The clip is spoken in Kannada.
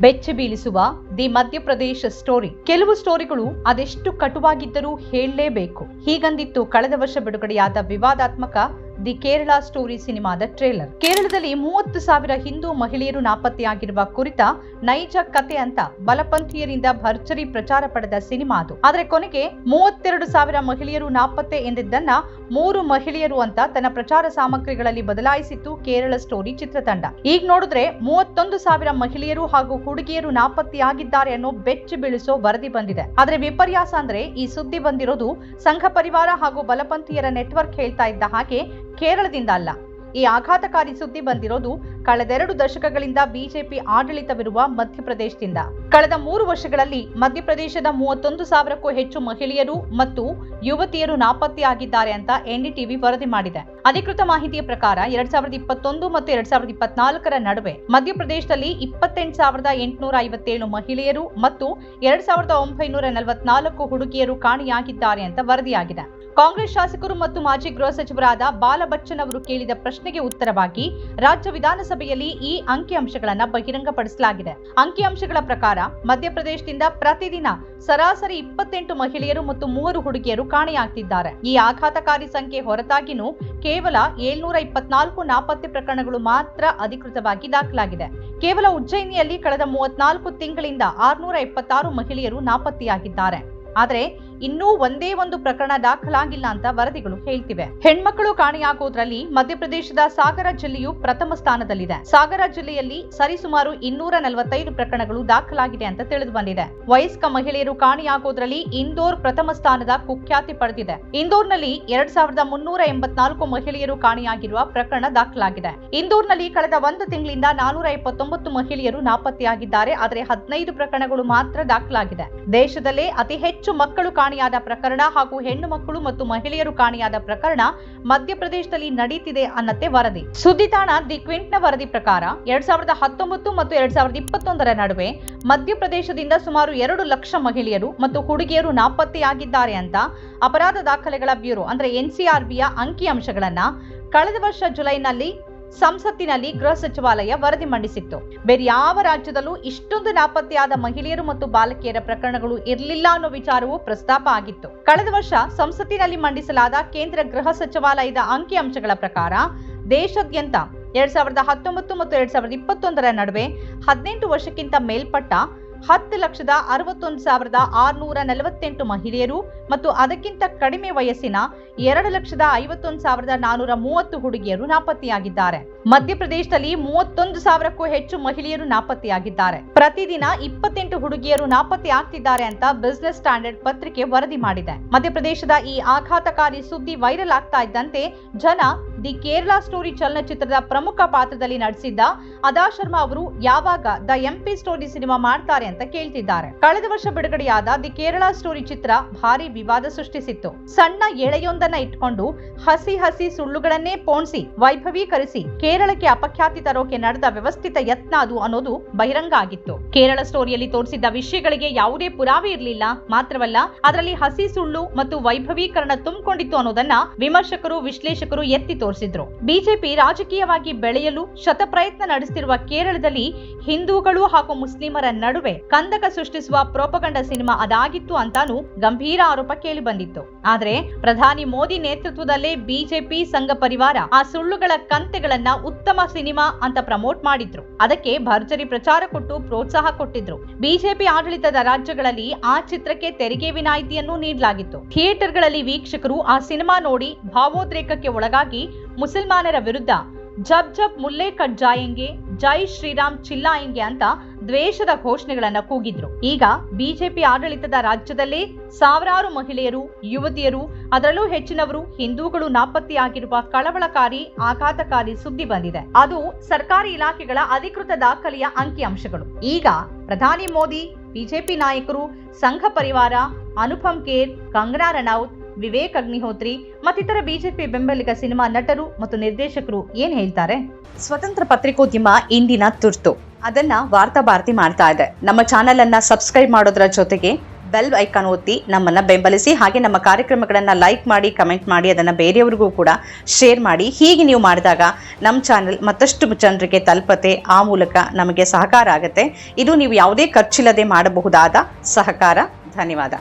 ಬೆಚ್ಚಿ ಬೀಳಿಸುವ ದಿ ಮಧ್ಯಪ್ರದೇಶ ಸ್ಟೋರಿ. ಕೆಲವು ಸ್ಟೋರಿಗಳು ಅದೆಷ್ಟು ಕಟುವಾಗಿದ್ದರೂ ಹೇಳಲೇಬೇಕು. ಹೀಗಂದಿತ್ತು ಕಳೆದ ವರ್ಷ ಬಿಡುಗಡೆಯಾದ ವಿವಾದಾತ್ಮಕ ದಿ ಕೇರಳ ಸ್ಟೋರಿ ಸಿನಿಮಾದ ಟ್ರೇಲರ್. ಕೇರಳದಲ್ಲಿ ಮೂವತ್ತು ಸಾವಿರ ಹಿಂದೂ ಮಹಿಳೆಯರು ನಾಪತ್ತೆಯಾಗಿರುವ ಕುರಿತ ನೈಜ ಕತೆ ಅಂತ ಬಲಪಂಥೀಯರಿಂದ ಭರ್ಜರಿ ಪ್ರಚಾರ ಪಡೆದ ಸಿನಿಮಾ ಅದು. ಆದರೆ ಕೊನೆಗೆ ಮೂವತ್ತೆರಡು ಸಾವಿರ ಮಹಿಳೆಯರು ನಾಪತ್ತೆ ಎಂದಿದ್ದನ್ನ ಮೂರು ಮಹಿಳೆಯರು ಅಂತ ತನ್ನ ಪ್ರಚಾರ ಸಾಮಗ್ರಿಗಳಲ್ಲಿ ಬದಲಾಯಿಸಿತ್ತು ಕೇರಳ ಸ್ಟೋರಿ ಚಿತ್ರತಂಡ. ಈಗ ನೋಡಿದ್ರೆ ಮೂವತ್ತೊಂದು ಸಾವಿರ ಮಹಿಳೆಯರು ಹಾಗೂ ಹುಡುಗಿಯರು ನಾಪತ್ತೆಯಾಗಿದ್ದಾರೆ ಅನ್ನೋ ಬೆಚ್ಚಿ ಬೀಳಿಸೋ ವರದಿ ಬಂದಿದೆ. ಆದ್ರೆ ವಿಪರ್ಯಾಸ ಅಂದ್ರೆ ಈ ಸುದ್ದಿ ಬಂದಿರೋದು ಸಂಘ ಪರಿವಾರ ಹಾಗೂ ಬಲಪಂಥೀಯರ ನೆಟ್ವರ್ಕ್ ಹೇಳ್ತಾ ಇದ್ದ ಹಾಗೆ ಕೇರಳದಿಂದ ಅಲ್ಲ. ಈ ಆಘಾತಕಾರಿ ಸುದ್ದಿ ಬಂದಿರೋದು ಕಳೆದೆರಡು ದಶಕಗಳಿಂದ ಬಿಜೆಪಿ ಆಡಳಿತವಿರುವ ಮಧ್ಯಪ್ರದೇಶದಿಂದ. ಕಳೆದ ಮೂರು ವರ್ಷಗಳಲ್ಲಿ ಮಧ್ಯಪ್ರದೇಶದ ಮೂವತ್ತೊಂದು ಸಾವಿರಕ್ಕೂ ಹೆಚ್ಚು ಮಹಿಳೆಯರು ಮತ್ತು ಯುವತಿಯರು ನಾಪತ್ತೆಯಾಗಿದ್ದಾರೆ ಅಂತ ಎನ್ಡಿಟಿವಿ ವರದಿ ಮಾಡಿದೆ. ಅಧಿಕೃತ ಮಾಹಿತಿಯ ಪ್ರಕಾರ ಎರಡ್ ಸಾವಿರದ ಇಪ್ಪತ್ತೊಂದು ಮತ್ತು ಎರಡ್ ಸಾವಿರದ ಇಪ್ಪತ್ನಾಲ್ಕರ ನಡುವೆ ಮಧ್ಯಪ್ರದೇಶದಲ್ಲಿ ಇಪ್ಪತ್ತೆಂಟು ಸಾವಿರದ ಎಂಟುನೂರ ಐವತ್ತೇಳು ಮಹಿಳೆಯರು ಮತ್ತು ಎರಡ್ ಸಾವಿರದ ಒಂಬೈನೂರ ನಲವತ್ನಾಲ್ಕು ಹುಡುಗಿಯರು ಕಾಣೆಯಾಗಿದ್ದಾರೆ ಅಂತ ವರದಿಯಾಗಿದೆ. ಕಾಂಗ್ರೆಸ್ ಶಾಸಕರು ಮತ್ತು ಮಾಜಿ ಗೃಹ ಸಚಿವರಾದ ಬಾಲಬಚ್ಚನ್ ಅವರು ಕೇಳಿದ ಪ್ರಶ್ನೆಗೆ ಉತ್ತರವಾಗಿ, ರಾಜ್ಯ ವಿಧಾನಸಭೆಯಲ್ಲಿ ಈ ಅಂಕಿಅಂಶಗಳನ್ನು ಬಹಿರಂಗಪಡಿಸಲಾಗಿದೆ. ಅಂಕಿಅಂಶಗಳ ಪ್ರಕಾರ, ಮಧ್ಯಪ್ರದೇಶದಿಂದ ಪ್ರತಿದಿನ ಸರಾಸರಿ ಇಪ್ಪತ್ತೆಂಟು ಮಹಿಳೆಯರು ಮತ್ತು ಮೂವರು ಹುಡುಗಿಯರು ಕಾಣೆಯಾಗ್ತಿದ್ದಾರೆ. ಈ ಆಘಾತಕಾರಿ ಸಂಖ್ಯೆ ಹೊರತಾಗಿನೂ ಕೇವಲ ಏಳ್ನೂರ ಇಪ್ಪತ್ನಾಲ್ಕು ನಾಪತ್ತೆ ಪ್ರಕರಣಗಳು ಮಾತ್ರ ಅಧಿಕೃತವಾಗಿ ದಾಖಲಾಗಿದೆ. ಕೇವಲ ಉಜ್ಜಯಿನಿಯಲ್ಲಿ ಕಳೆದ ಮೂವತ್ನಾಲ್ಕು ತಿಂಗಳಿಂದ ಆರ್ನೂರ ಇಪ್ಪತ್ತಾರು ಮಹಿಳೆಯರು ನಾಪತ್ತೆಯಾಗಿದ್ದಾರೆ. ಆದ್ರೆ ಇನ್ನೂ ಒಂದೇ ಒಂದು ಪ್ರಕರಣ ದಾಖಲಾಗಿಲ್ಲ ಅಂತ ವರದಿಗಳು ಹೇಳ್ತಿವೆ. ಹೆಣ್ಮಕ್ಕಳು ಕಾಣೆಯಾಗುವುದರಲ್ಲಿ ಮಧ್ಯಪ್ರದೇಶದ ಸಾಗರ ಜಿಲ್ಲೆಯು ಪ್ರಥಮ ಸ್ಥಾನದಲ್ಲಿದೆ. ಸಾಗರ ಜಿಲ್ಲೆಯಲ್ಲಿ ಸರಿಸುಮಾರು ಇನ್ನೂರ ನಲವತ್ತೈದು ಪ್ರಕರಣಗಳು ದಾಖಲಾಗಿದೆ ಅಂತ ತಿಳಿದು ಬಂದಿದೆ. ವಯಸ್ಕ ಮಹಿಳೆಯರು ಕಾಣೆಯಾಗುವುದರಲ್ಲಿ ಇಂದೋರ್ ಪ್ರಥಮ ಸ್ಥಾನದ ಕುಖ್ಯಾತಿ ಪಡೆದಿದೆ. ಇಂದೋರ್ನಲ್ಲಿ ಎರಡ್ ಸಾವಿರದ ಮುನ್ನೂರ ಎಂಬತ್ನಾಲ್ಕು ಮಹಿಳೆಯರು ಕಾಣೆಯಾಗಿರುವ ಪ್ರಕರಣ ದಾಖಲಾಗಿದೆ. ಇಂದೋರ್ನಲ್ಲಿ ಕಳೆದ ಒಂದು ತಿಂಗಳಿಂದ ನಾನೂರ ಇಪ್ಪತ್ತೊಂಬತ್ತು ಮಹಿಳೆಯರು ನಾಪತ್ತೆಯಾಗಿದ್ದಾರೆ. ಆದರೆ ಹದಿನೈದು ಪ್ರಕರಣಗಳು ಮಾತ್ರ ದಾಖಲಾಗಿದೆ. ದೇಶದಲ್ಲೇ ಅತಿ ಹೆಚ್ಚು ಮಕ್ಕಳು ಕಾಣೆಯಾದ ಪ್ರಕರಣ ಹಾಗೂ ಹೆಣ್ಣು ಮಕ್ಕಳು ಮತ್ತು ಮಹಿಳೆಯರು ಕಾಣೆಯಾದ ಪ್ರಕರಣ ಮಧ್ಯಪ್ರದೇಶದಲ್ಲಿ ನಡೀತಿದೆ ಅನ್ನತ್ತೆ ವರದಿ. ಸುದ್ದಿತಾಣ ದಿ ಕ್ವಿಂಟ್ನ ವರದಿ ಪ್ರಕಾರ ಎರಡ್ ಸಾವಿರದ ಹತ್ತೊಂಬತ್ತು ಮತ್ತು ಎರಡ್ ಸಾವಿರದ ಇಪ್ಪತ್ತೊಂದರ ನಡುವೆ ಮಧ್ಯಪ್ರದೇಶದಿಂದ ಸುಮಾರು ಎರಡು ಲಕ್ಷ ಮಹಿಳೆಯರು ಮತ್ತು ಹುಡುಗಿಯರು ನಾಪತ್ತೆಯಾಗಿದ್ದಾರೆ ಅಂತ ಅಪರಾಧ ದಾಖಲೆಗಳ ಬ್ಯೂರೋ ಅಂದ್ರೆ ಎನ್ಸಿಆರ್ಬಿಯ ಅಂಕಿಅಂಶಗಳನ್ನ ಕಳೆದ ವರ್ಷ ಜುಲೈನಲ್ಲಿ ಸಂಸತ್ತಿನಲ್ಲಿ ಗೃಹ ಸಚಿವಾಲಯ ವರದಿ ಮಂಡಿಸಿತ್ತು. ಬೇರೆ ಯಾವ ರಾಜ್ಯದಲ್ಲೂ ಇಷ್ಟೊಂದು ನಾಪತ್ತೆಯಾದ ಮಹಿಳೆಯರು ಮತ್ತು ಬಾಲಕಿಯರ ಪ್ರಕರಣಗಳು ಇರಲಿಲ್ಲ ಅನ್ನೋ ವಿಚಾರವು ಪ್ರಸ್ತಾಪ ಆಗಿತ್ತು. ಕಳೆದ ವರ್ಷ ಸಂಸತ್ತಿನಲ್ಲಿ ಮಂಡಿಸಲಾದ ಕೇಂದ್ರ ಗೃಹ ಸಚಿವಾಲಯದ ಅಂಕಿಅಂಶಗಳ ಪ್ರಕಾರ, ದೇಶಾದ್ಯಂತ ಎರಡ್ ಸಾವಿರದ ಹತ್ತೊಂಬತ್ತು ಮತ್ತು ಎರಡ್ ಸಾವಿರದ ಇಪ್ಪತ್ತೊಂದರ ನಡುವೆ ಹದಿನೆಂಟು ವರ್ಷಕ್ಕಿಂತ ಮೇಲ್ಪಟ್ಟ ಹತ್ತು ಲಕ್ಷದ ಅರವತ್ತೊಂದು ಸಾವಿರದ ಆರುನೂರ ನಲವತ್ತೆಂಟು ಮಹಿಳೆಯರು ಮತ್ತು ಅದಕ್ಕಿಂತ ಕಡಿಮೆ ವಯಸ್ಸಿನ ಎರಡು ಲಕ್ಷದ ಐವತ್ತೊಂದು ಸಾವಿರದ ನಾನೂರ ಮೂವತ್ತು ಹುಡುಗಿಯರು ನಾಪತ್ತೆಯಾಗಿದ್ದಾರೆ. ಮಧ್ಯಪ್ರದೇಶದಲ್ಲಿ ಮೂವತ್ತೊಂದು ಸಾವಿರಕ್ಕೂ ಹೆಚ್ಚು ಮಹಿಳೆಯರು ನಾಪತ್ತೆಯಾಗಿದ್ದಾರೆ. ಪ್ರತಿದಿನ ಇಪ್ಪತ್ತೆಂಟು ಹುಡುಗಿಯರು ನಾಪತ್ತೆ ಆಗ್ತಿದ್ದಾರೆ ಅಂತ ಬಿಸಿನೆಸ್ ಸ್ಟ್ಯಾಂಡರ್ಡ್ ಪತ್ರಿಕೆ ವರದಿ ಮಾಡಿದೆ. ಮಧ್ಯಪ್ರದೇಶದ ಈ ಆಘಾತಕಾರಿ ಸುದ್ದಿ ವೈರಲ್ ಆಗ್ತಾ ಇದ್ದಂತೆ ಜನ ದಿ ಕೇರಳ ಸ್ಟೋರಿ ಚಲನಚಿತ್ರದ ಪ್ರಮುಖ ಪಾತ್ರದಲ್ಲಿ ನಟಿಸಿದ್ದ ಅದಾ ಶರ್ಮಾ ಅವರು ಯಾವಾಗ ದ ಎಂಪಿ ಸ್ಟೋರಿ ಸಿನಿಮಾ ಮಾಡ್ತಾರೆ ಅಂತ ಕೇಳ್ತಿದ್ದಾರೆ. ಕಳೆದ ವರ್ಷ ಬಿಡುಗಡೆಯಾದ ದಿ ಕೇರಳ ಸ್ಟೋರಿ ಚಿತ್ರ ಭಾರಿ ವಿವಾದ ಸೃಷ್ಟಿಸಿತ್ತು. ಸಣ್ಣ ಎಳೆಯೊಂದನ್ನ ಇಟ್ಕೊಂಡು ಹಸಿ ಹಸಿ ಸುಳ್ಳುಗಳನ್ನೇ ಪೋಣಿಸಿ, ವೈಭವೀಕರಿಸಿ, ಕೇರಳಕ್ಕೆ ಅಪಖ್ಯಾತಿ ತರೋಕೆ ನಡೆದ ವ್ಯವಸ್ಥಿತ ಯತ್ನ ಅದು ಅನ್ನೋದು ಬಹಿರಂಗ ಆಗಿತ್ತು. ಕೇರಳ ಸ್ಟೋರಿಯಲ್ಲಿ ತೋರಿಸಿದ್ದ ವಿಷಯಗಳಿಗೆ ಯಾವುದೇ ಪುರಾವೆ ಇರಲಿಲ್ಲ. ಮಾತ್ರವಲ್ಲ, ಅದರಲ್ಲಿ ಹಸಿ ಸುಳ್ಳು ಮತ್ತು ವೈಭವೀಕರಣ ತುಂಬಿಕೊಂಡಿತ್ತು ಅನ್ನೋದನ್ನ ವಿಮರ್ಶಕರು, ವಿಶ್ಲೇಷಕರು ಎತ್ತಿ ಬಿಜೆಪಿ ರಾಜಕೀಯವಾಗಿ ಬೆಳೆಯಲು ಶತಪ್ರಯತ್ನ ನಡೆಸುತ್ತಿರುವ ಕೇರಳದಲ್ಲಿ ಹಿಂದೂಗಳು ಹಾಗೂ ಮುಸ್ಲಿಮರ ನಡುವೆ ಕಂದಕ ಸೃಷ್ಟಿಸುವ ಪ್ರೋಪಗಂಡ ಸಿನಿಮಾ ಅದಾಗಿತ್ತು ಅಂತಾನೂ ಗಂಭೀರ ಆರೋಪ ಕೇಳಿ ಬಂದಿತ್ತು. ಆದ್ರೆ ಪ್ರಧಾನಿ ಮೋದಿ ನೇತೃತ್ವದಲ್ಲೇ ಬಿಜೆಪಿ ಸಂಘ ಪರಿವಾರ ಆ ಸುಳ್ಳುಗಳ ಕಂತೆಗಳನ್ನ ಉತ್ತಮ ಸಿನಿಮಾ ಅಂತ ಪ್ರಮೋಟ್ ಮಾಡಿದ್ರು. ಅದಕ್ಕೆ ಭರ್ಜರಿ ಪ್ರಚಾರ ಕೊಟ್ಟು ಪ್ರೋತ್ಸಾಹ ಕೊಟ್ಟಿದ್ರು. ಬಿಜೆಪಿ ಆಡಳಿತದ ರಾಜ್ಯಗಳಲ್ಲಿ ಆ ಚಿತ್ರಕ್ಕೆ ತೆರಿಗೆ ವಿನಾಯಿತಿಯನ್ನು ನೀಡಲಾಗಿತ್ತು. ಥಿಯೇಟರ್ಗಳಲ್ಲಿ ವೀಕ್ಷಕರು ಆ ಸಿನಿಮಾ ನೋಡಿ ಭಾವೋದ್ರೇಕಕ್ಕೆ ಒಳಗಾಗಿ ಮುಸಲ್ಮಾನರ ವಿರುದ್ಧ ಜಬ್ ಜಬ್ ಮುಲ್ಲೆ ಕಟ್ ಜಾಯೆಂಗೆ, ಜೈ ಶ್ರೀರಾಮ್ ಚಿಲ್ಲಾಯೆಂಗೆ ಅಂತ ದ್ವೇಷದ ಘೋಷಣೆಗಳನ್ನ ಕೂಗಿದ್ರು. ಈಗ ಬಿಜೆಪಿ ಆಡಳಿತದ ರಾಜ್ಯದಲ್ಲೇ ಸಾವಿರಾರು ಮಹಿಳೆಯರು, ಯುವತಿಯರು, ಅದರಲ್ಲೂ ಹೆಚ್ಚಿನವರು ಹಿಂದೂಗಳು ನಾಪತ್ತೆಯಾಗಿರುವ ಕಳವಳಕಾರಿ, ಆಘಾತಕಾರಿ ಸುದ್ದಿ ಬಂದಿದೆ. ಅದು ಸರ್ಕಾರಿ ಇಲಾಖೆಗಳ ಅಧಿಕೃತ ದಾಖಲೆಯ ಅಂಕಿಅಂಶಗಳು. ಈಗ ಪ್ರಧಾನಿ ಮೋದಿ, ಬಿಜೆಪಿ ನಾಯಕರು, ಸಂಘ ಪರಿವಾರ, ಅನುಪಮ್ ಖೇರ್, ಕಂಗನಾ ರನೌತ್ ವಿವೇಕ್ ಅಗ್ನಿಹೋತ್ರಿ, ಮತ್ತಿತರ ಬಿಜೆಪಿ ಬೆಂಬಲಿಗ ಸಿನಿಮಾ ನಟರು ಮತ್ತು ನಿರ್ದೇಶಕರು ಏನ್ ಹೇಳ್ತಾರೆ? ಸ್ವತಂತ್ರ ಪತ್ರಿಕೋದ್ಯಮ ಇಂದಿನ ತುರ್ತು. ಅದನ್ನ ವಾರ್ತಾ ಭಾರತಿ ಮಾಡ್ತಾ ಇದೆ. ನಮ್ಮ ಚಾನೆಲ್ ಅನ್ನ ಸಬ್ಸ್ಕ್ರೈಬ್ ಮಾಡೋದ್ರ ಜೊತೆಗೆ ಬೆಲ್ ಐಕಾನ್ ಒತ್ತಿ ನಮ್ಮನ್ನ ಬೆಂಬಲಿಸಿ, ಹಾಗೆ ನಮ್ಮ ಕಾರ್ಯಕ್ರಮಗಳನ್ನು ಲೈಕ್ ಮಾಡಿ ಕಮೆಂಟ್ ಮಾಡಿ, ಅದನ್ನು ಬೇರೆಯವರಿಗೂ ಕೂಡ ಶೇರ್ ಮಾಡಿ. ಹೀಗೆ ನೀವು ಮಾಡಿದಾಗ ನಮ್ಮ ಚಾನೆಲ್ ಮತ್ತಷ್ಟು ಜನರಿಗೆ ತಲುಪತೆ, ಆ ಮೂಲಕ ನಮಗೆ ಸಹಕಾರ ಆಗುತ್ತೆ. ಇದು ನೀವು ಯಾವುದೇ ಖರ್ಚಿಲ್ಲದೆ ಮಾಡಬಹುದಾದ ಸಹಕಾರ. ಧನ್ಯವಾದ.